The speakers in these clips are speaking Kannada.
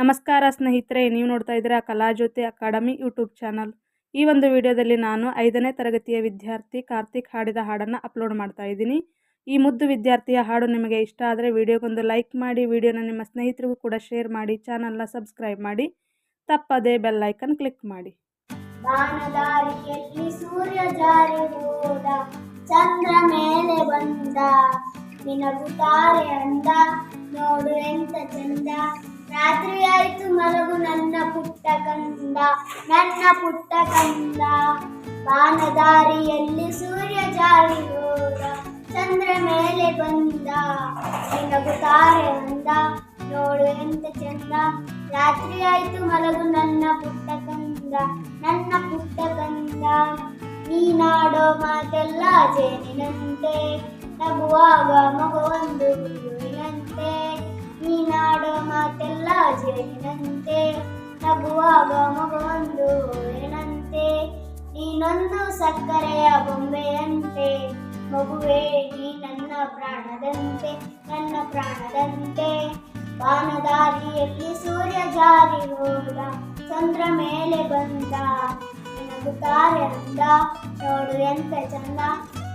ನಮಸ್ಕಾರ ಸ್ನೇಹಿತರೆ, ನೀವು ನೋಡ್ತಾ ಇದ್ದೀರಾ ಕಲಾಜ್ಯೋತಿ ಅಕಾಡೆಮಿ ಯೂಟ್ಯೂಬ್ ಚಾನಲ್. ಈ ಒಂದು ವಿಡಿಯೋದಲ್ಲಿ ನಾನು ಐದನೇ ತರಗತಿಯ ವಿದ್ಯಾರ್ಥಿ ಕಾರ್ತಿಕ್ ಹಾಡಿದ ಹಾಡನ್ನು ಅಪ್ಲೋಡ್ ಮಾಡ್ತಾ ಇದ್ದೀನಿ. ಈ ಮುದ್ದು ವಿದ್ಯಾರ್ಥಿಯ ಹಾಡು ನಿಮಗೆ ಇಷ್ಟ ಆದರೆ ವಿಡಿಯೋಗೊಂದು ಲೈಕ್ ಮಾಡಿ, ವಿಡಿಯೋನ ನಿಮ್ಮ ಸ್ನೇಹಿತರಿಗೂ ಕೂಡ ಶೇರ್ ಮಾಡಿ, ಚಾನಲ್ನ ಸಬ್ಸ್ಕ್ರೈಬ್ ಮಾಡಿ, ತಪ್ಪದೇ ಬೆಲ್ ಐಕನ್ ಕ್ಲಿಕ್ ಮಾಡಿ. ಚಂದ್ರ ಮೇಲೆ ಬಂದ ನಿನಗುತ್ತಾರೆ ಅಂದ, ನೋಡು ಎಂತ ಚಂದ ರಾತ್ರಿ ಆಯ್ತು ಮಲಗು ನನ್ನ ಪುಟ್ಟ ಕಂದ, ನನ್ನ ಪುಟ್ಟ ಕಂದ. ಬಾನದಾರಿಯಲ್ಲಿ ಸೂರ್ಯ ಜಾರಿ ಹೋದ, ಚಂದ್ರ ಮೇಲೆ ಬಂದ. ನಿನಗುತ್ತಾರೆ ಅಂದ, ನೋಡು ಎಂತ ಚಂದ. ರಾತ್ರಿಯಾಯಿತು ಮಲಗು ನನ್ನ ಪುಟ್ಟ ಕಂದ, ನನ್ನ ಪುಟ್ಟ ಕಂದ. ನೀನಾಡೋ ಮಾತೆಲ್ಲ ಜೇನಿನಂತೆ, ನಗುವಾಗ ಮಗುವೊಂದು ನೀನಾಡೋ ಜೇನಿನಂತೆ ನಗುವಾಗ ಮಗುವೊಂದು ಏನಂತೆ? ನೀನೊಂದು ಸಕ್ಕರೆಯ ಬೊಂಬೆಯಂತೆ, ಮಗುವೇ, ನೀ ನನ್ನ ಪ್ರಾಣದಂತೆ ನನ್ನ ಪ್ರಾಣದಂತೆ. ಬಾನದಾರಿಯಲ್ಲಿ ಸೂರ್ಯ ಜಾರಿ ಹೋದ, ಚಂದ್ರ ಮೇಲೆ ಬಂದ. ನಗುತ್ತಾರೆ ಅಂದ, ನೋಡು ಎಂತ ಚಂದ.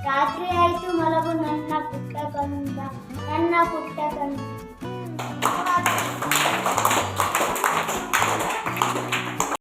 ರಾತ್ರಿ ಆಯ್ತು ಮಲಗು, ನನ್ನ ಪುಟ್ಟ ಕಂದ ನನ್ನ ಪುಟ್ಟ ಕಂದ